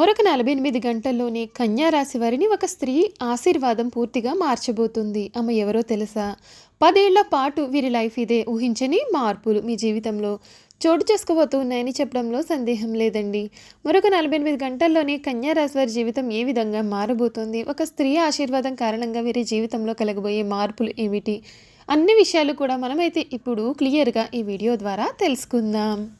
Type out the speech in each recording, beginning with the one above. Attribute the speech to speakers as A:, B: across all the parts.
A: మరొక నలభై ఎనిమిది గంటల్లోనే కన్యారాశి వారిని ఒక స్త్రీ ఆశీర్వాదం పూర్తిగా మార్చబోతుంది. ఆమె ఎవరో తెలుసా? పదేళ్ళ పాటు వీరి లైఫ్ ఇదే ఊహించని మార్పులు మీ జీవితంలో చోటు చేసుకోబోతున్నాయని చెప్పడంలో సందేహం లేదండి. మరొక నలభై ఎనిమిది గంటల్లోనే కన్యారాశి వారి జీవితం ఏ విధంగా మారబోతోంది? ఒక స్త్రీ ఆశీర్వాదం కారణంగా వీరి జీవితంలో కలగబోయే మార్పులు ఏమిటి? అన్ని విషయాలు కూడా మనమైతే ఇప్పుడు క్లియర్గా ఈ వీడియో ద్వారా తెలుసుకుందాం.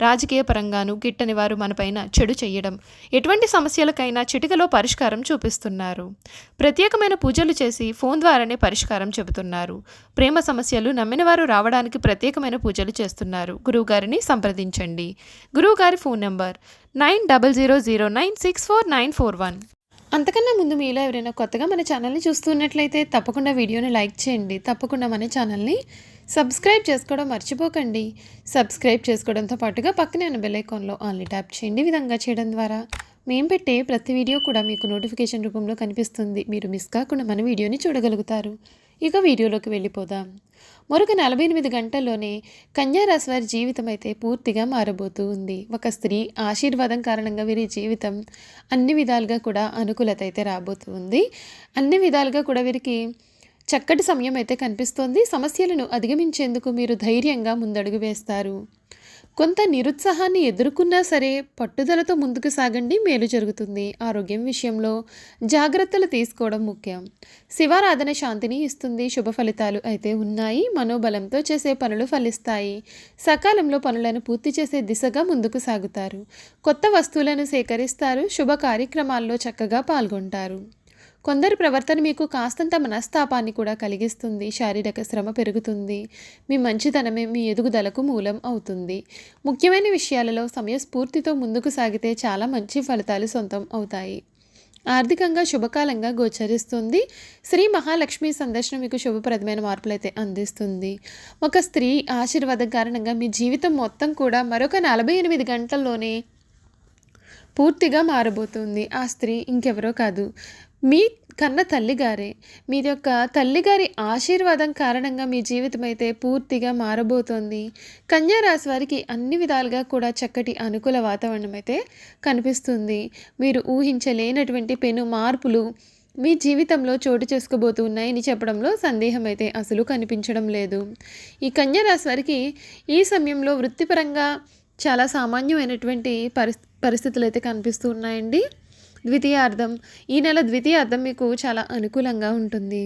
A: రాజకీయ పరంగాను గిట్టని వారు మనపైన చెడు చేయడం ఎటువంటి సమస్యలకైనా చిటికలో పరిష్కారం చూపిస్తున్నారు. ప్రత్యేకమైన పూజలు చేసి ఫోన్ ద్వారానే పరిష్కారం చెబుతున్నారు. ప్రేమ సమస్యలు నమ్మిన వారు రావడానికి ప్రత్యేకమైన పూజలు చేస్తున్నారు. గురువుగారిని సంప్రదించండి. గురువుగారి phone number nine double zero zero nine six four nine four one. అంతకన్నా ముందు మీలో ఎవరైనా కొత్తగా మన ఛానల్ని చూస్తున్నట్లయితే తప్పకుండా వీడియోని లైక్ చేయండి. తప్పకుండా మన ఛానల్ని సబ్స్క్రైబ్ చేసుకోవడం మర్చిపోకండి. సబ్స్క్రైబ్ చేసుకోవడంతో పాటుగా పక్కనే ఉన్న బెల్లైకాన్లో ఆన్లీ ట్యాప్ చేయండి. విధంగా చేయడం ద్వారా మేము పెట్టే ప్రతి వీడియో కూడా మీకు నోటిఫికేషన్ రూపంలో కనిపిస్తుంది. మీరు మిస్ కాకుండా మన వీడియోని చూడగలుగుతారు. ఇక వీడియోలోకి వెళ్ళిపోదాం. మరొక నలభై ఎనిమిది గంటల్లోనే కన్యారాశి వారి జీవితం అయితే పూర్తిగా మారబోతూ ఉంది. ఒక స్త్రీ ఆశీర్వాదం కారణంగా వీరి జీవితం అన్ని విధాలుగా కూడా అనుకూలత అయితే రాబోతుంది అన్ని విధాలుగా కూడా వీరికి చక్కటి సమయం అయితే కనిపిస్తోంది. సమస్యలను అధిగమించేందుకు మీరు ధైర్యంగా ముందడుగు వేస్తారు. కొంత నిరుత్సాహాన్ని ఎదుర్కొన్నా సరే పట్టుదలతో ముందుకు సాగండి. మేలు జరుగుతుంది. ఆరోగ్యం విషయంలో జాగ్రత్తలు తీసుకోవడం ముఖ్యం. శివారాధన శాంతిని ఇస్తుంది. శుభ ఫలితాలు అయితే ఉన్నాయి. మనోబలంతో చేసే పనులు ఫలిస్తాయి. సకాలంలో పనులను పూర్తి చేసే దిశగా ముందుకు సాగుతారు. కొత్త వస్తువులను సేకరిస్తారు. శుభ కార్యక్రమాల్లో చక్కగా పాల్గొంటారు. కొందరి ప్రవర్తన మీకు కాస్తంత మనస్తాపాన్ని కూడా కలిగిస్తుంది. శారీరక శ్రమ పెరుగుతుంది. మీ మంచితనమే మీ ఎదుగుదలకు మూలం అవుతుంది. ముఖ్యమైన విషయాలలో సమయస్ఫూర్తితో ముందుకు సాగితే చాలా మంచి ఫలితాలు సొంతం అవుతాయి. ఆర్థికంగా శుభకాలంగా గోచరిస్తుంది. శ్రీ మహాలక్ష్మి సందర్శనం మీకు శుభప్రదమైన మార్పులైతే అందిస్తుంది. ఒక స్త్రీ ఆశీర్వాదం కారణంగా మీ జీవితం మొత్తం కూడా మరొక నలభై ఎనిమిది గంటల్లోనే పూర్తిగా మారబోతుంది. ఆ స్త్రీ ఇంకెవరో కాదు. మీ కన్న తల్లిగారే మీ యొక్క తల్లిగారి ఆశీర్వాదం కారణంగా మీ జీవితం అయితే పూర్తిగా మారబోతోంది. కన్యా రాశి వారికి అన్ని విధాలుగా కూడా చక్కటి అనుకూల వాతావరణం అయితే కనిపిస్తుంది. మీరు ఊహించలేనటువంటి పెను మార్పులు మీ జీవితంలో చోటు చేసుకోబోతున్నాయని చెప్పడంలో సందేహం అయితే అసలు కనిపించడం లేదు. ఈ కన్యా రాశి వారికి ఈ సమయంలో వృత్తిపరంగా చాలా సామాన్యమైనటువంటి పరిస్థి పరిస్థితులు అయితే కనిపిస్తూ ఉన్నాయండి. ద్వితీయార్థం. ఈ నెల ద్వితీయార్థం మీకు చాలా అనుకూలంగా ఉంటుంది.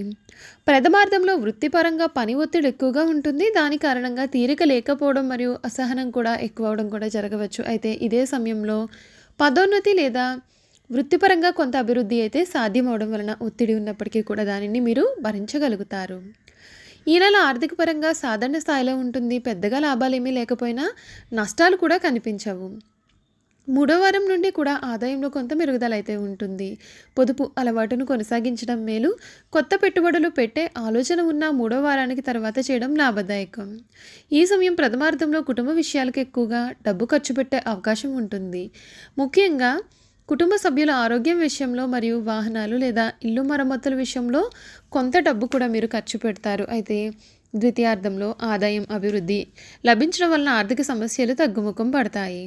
A: ప్రథమార్థంలో వృత్తిపరంగా పని ఒత్తిడి ఎక్కువగా ఉంటుంది. దాని కారణంగా తీరిక లేకపోవడం మరియు అసహనం కూడా ఎక్కువ అవడం కూడా జరగవచ్చు. అయితే ఇదే సమయంలో పదోన్నతి లేదా వృత్తిపరంగా కొంత అభివృద్ధి అయితే సాధ్యమవడం వలన ఒత్తిడి ఉన్నప్పటికీ కూడా దానిని మీరు భరించగలుగుతారు. ఈ నెల ఆర్థిక పరంగా సాధారణ స్థాయిలో ఉంటుంది. పెద్దగా లాభాలు ఏమీ లేకపోయినా నష్టాలు కూడా కనిపించవు. మూడో వారం నుండి కూడా ఆదాయంలో కొంత మెరుగుదల అయితే ఉంటుంది. పొదుపు అలవాటును కొనసాగించడం మేలు. కొత్త పెట్టుబడులు పెట్టే ఆలోచన ఉన్న మూడో వారానికి తర్వాత చేయడం లాభదాయకం. ఈ సమయం ప్రథమార్థంలో కుటుంబ విషయాలకు ఎక్కువగా డబ్బు ఖర్చు పెట్టే అవకాశం ఉంటుంది. ముఖ్యంగా కుటుంబ సభ్యుల ఆరోగ్యం విషయంలో మరియు వాహనాలు లేదా ఇల్లు మరమ్మతుల విషయంలో కొంత డబ్బు కూడా మీరు ఖర్చు పెడతారు. అయితే ద్వితీయార్థంలో ఆదాయం అభివృద్ధి లభించడం వలన ఆర్థిక సమస్యలు తగ్గుముఖం పడతాయి.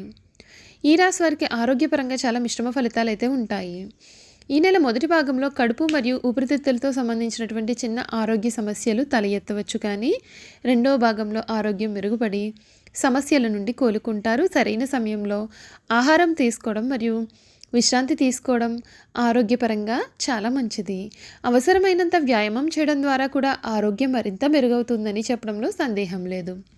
A: ఈ రాశి వారికి ఆరోగ్యపరంగా చాలా మిశ్రమ ఫలితాలు అయితే ఉంటాయి. ఈ నెల మొదటి భాగంలో కడుపు మరియు ఊపిరితిత్తులతో సంబంధించినటువంటి చిన్న ఆరోగ్య సమస్యలు తల ఎత్తవచ్చు కానీ రెండవ భాగంలో ఆరోగ్యం మెరుగుపడి సమస్యల నుండి కోలుకుంటారు. సరైన సమయంలో ఆహారం తీసుకోవడం మరియు విశ్రాంతి తీసుకోవడం ఆరోగ్యపరంగా చాలా మంచిది. అవసరమైనంత వ్యాయామం చేయడం ద్వారా కూడా ఆరోగ్యం మరింత మెరుగవుతుందని చెప్పడంలో సందేహం లేదు.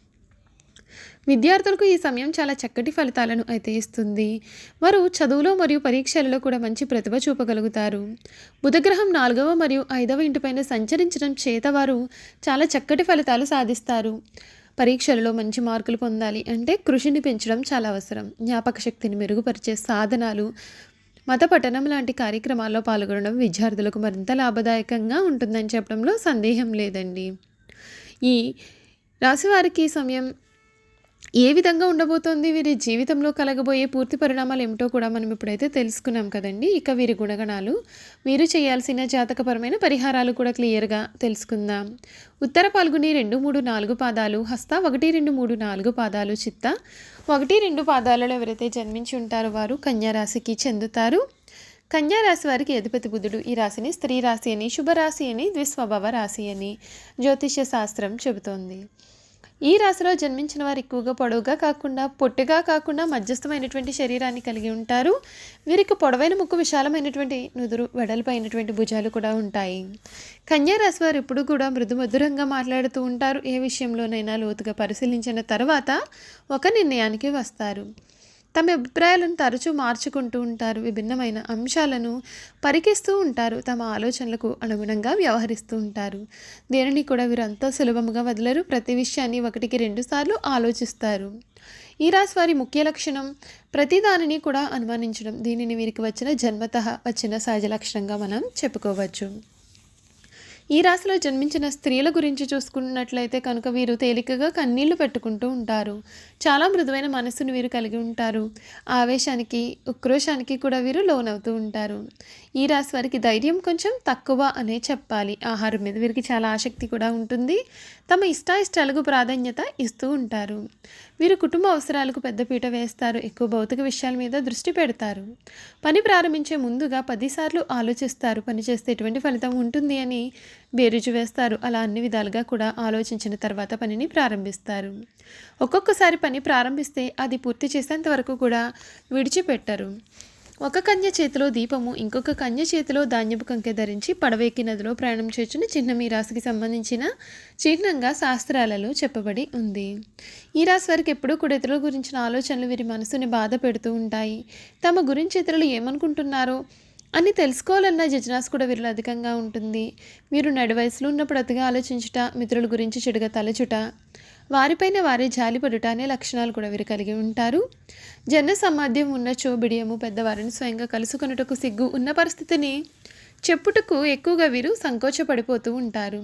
A: విద్యార్థులకు ఈ సమయం చాలా చక్కటి ఫలితాలను అయితే ఇస్తుంది. వారు చదువులో మరియు పరీక్షలలో కూడా మంచి ప్రతిభ చూపగలుగుతారు. బుధగ్రహం నాలుగవ మరియు ఐదవ ఇంటిపైన సంచరించడం చేత వారు చాలా చక్కటి ఫలితాలు సాధిస్తారు. పరీక్షలలో మంచి మార్కులు పొందాలి అంటే కృషిని పెంచడం చాలా అవసరం. జ్ఞాపక శక్తిని మెరుగుపరిచే సాధనాలు మత పఠనం లాంటి కార్యక్రమాల్లో పాల్గొనడం విద్యార్థులకు మరింత లాభదాయకంగా ఉంటుందని చెప్పడంలో సందేహం లేదండి. ఈ రాశివారికి సమయం ఏ విధంగా ఉండబోతోంది వీరి జీవితంలో కలగబోయే పూర్తి పరిణామాలు ఏమిటో కూడా మనం ఇప్పుడైతే తెలుసుకున్నాం కదండి. ఇక వీరి గుణగణాలు వీరు చేయాల్సిన జాతకపరమైన పరిహారాలు కూడా క్లియర్గా తెలుసుకుందాం. ఉత్తర పాల్గొని రెండు మూడు నాలుగు పాదాలు హస్త ఒకటి రెండు మూడు నాలుగు పాదాలు చిత్త ఒకటి రెండు పాదాలలో ఎవరైతే జన్మించి ఉంటారో వారు కన్యా రాశికి చెందుతారు. కన్యారాశి వారికి అధిపతి బుధుడు. ఈ రాశిని స్త్రీ రాశి అని శుభరాశి అని ద్విస్వభావ రాశి అని జ్యోతిష్య శాస్త్రం చెబుతోంది. ఈ రాశిలో జన్మించిన వారు ఎక్కువగా పొడవుగా కాకుండా పొట్టిగా కాకుండా మధ్యస్థమైనటువంటి శరీరాన్ని కలిగి ఉంటారు. వీరికి పొడవైన ముక్కు విశాలమైనటువంటి నుదురు వెడల్పైనటువంటి భుజాలు కూడా ఉంటాయి. కన్యా రాశి వారు ఎప్పుడు కూడా మృదు మధురంగా మాట్లాడుతూ ఉంటారు. ఏ విషయంలోనైనా లోతుగా పరిశీలించిన తర్వాత ఒక నిర్ణయానికి వస్తారు. తమ అభిప్రాయాలను తరచూ మార్చుకుంటూ ఉంటారు విభిన్నమైన అంశాలను పరికిస్తూ ఉంటారు తమ ఆలోచనలకు అనుగుణంగా వ్యవహరిస్తూ ఉంటారు. దేనిని కూడా వీరు అంత సులభముగా వదలరు ప్రతి విషయాన్ని ఒకటికి రెండు సార్లు ఆలోచిస్తారు. ఈ రాశి వారి ముఖ్య లక్షణం ప్రతి దానిని కూడా అనుమానించడం. దీనిని వీరికి వచ్చిన జన్మత వచ్చిన సహజ లక్షణంగా మనం చెప్పుకోవచ్చు. ఈ రాశిలో జన్మించిన స్త్రీల గురించి చూసుకున్నట్లయితే కనుక వీరు తేలికగా కన్నీళ్ళు పెట్టుకుంటూ ఉంటారు. చాలా మృదువైన మనస్సును వీరు కలిగి ఉంటారు. ఆవేశానికి ఉక్రోషానికి కూడా వీరు లోనవుతూ ఉంటారు. ఈ రాశి వారికి ధైర్యం కొంచెం తక్కువ అనే చెప్పాలి. ఆహారం మీద వీరికి చాలా ఆసక్తి కూడా ఉంటుంది. తమ ఇష్టాయిష్టాలకు ప్రాధాన్యత ఇస్తూ ఉంటారు. వీరు కుటుంబ అవసరాలకు పెద్దపీట వేస్తారు. ఎక్కువ భౌతిక విషయాల మీద దృష్టి పెడతారు. పని ప్రారంభించే ముందుగా పదిసార్లు ఆలోచిస్తారు. పని చేస్తే ఎటువంటి ఫలితం ఉంటుంది అని బేరుజు వేస్తారు. అలా అన్ని విధాలుగా కూడా ఆలోచించిన తర్వాత పనిని ప్రారంభిస్తారు. ఒక్కొక్కసారి పని ప్రారంభిస్తే అది పూర్తి చేసేంత వరకు కూడా విడిచిపెట్టరు. ఒక కన్య చేతిలో దీపము ఇంకొక కన్య చేతిలో ధాన్యపు కంకె ధరించి పడవెక్కి నదిలో ప్రయాణం చేర్చిన చిహ్నం ఈ రాశికి సంబంధించిన చిహ్నంగా శాస్త్రాలలో చెప్పబడి ఉంది. ఈ రాశి వారికి ఎప్పుడూ కూడా ఇతరుల గురించిన ఆలోచనలు వీరి మనసుని బాధ పెడుతూ ఉంటాయి. తమ గురించి ఇతరులు ఏమనుకుంటున్నారో అని తెలుసుకోవాలన్న జిజ్ఞాస్ కూడా వీరిలో అధికంగా ఉంటుంది. వీరు నడి వయసులో ఉన్నప్పుడు అతిగా ఆలోచించుట మిత్రుల గురించి చెడుగా తలచుట వారిపైన వారే జాలిపడుట అనే లక్షణాలు కూడా వీరు కలిగి ఉంటారు. జన సమాధ్యం ఉన్నచో బిడియము పెద్దవారిని స్వయంగా కలుసుకొనుటకు సిగ్గు ఉన్న పరిస్థితిని చెప్పుటకు ఎక్కువగా వీరు సంకోచపడిపోతూ ఉంటారు.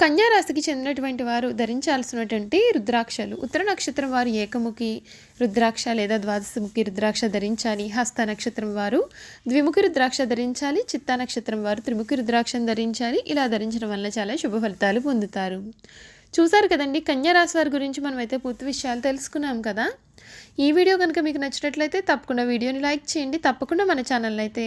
A: కన్యారాశికి చెందినటువంటి వారు ధరించాల్సినటువంటి రుద్రాక్షలు. ఉత్తర నక్షత్రం వారు ఏకముఖి రుద్రాక్ష లేదా ద్వాదశముఖి రుద్రాక్ష ధరించాలి. హస్త నక్షత్రం వారు ద్విముఖి రుద్రాక్ష ధరించాలి. చిత్తా నక్షత్రం వారు త్రిముఖి రుద్రాక్షను ధరించాలి. ఇలా ధరించడం వల్ల చాలా శుభ ఫలితాలు పొందుతారు. చూసారు కదండి కన్యారాశి వారి గురించి మనమైతే పూర్తి విషయాలు తెలుసుకున్నాం కదా? ఈ వీడియో కనుక మీకు నచ్చినట్లయితే తప్పకుండా వీడియోని లైక్ చేయండి. తప్పకుండా మన ఛానల్ అయితే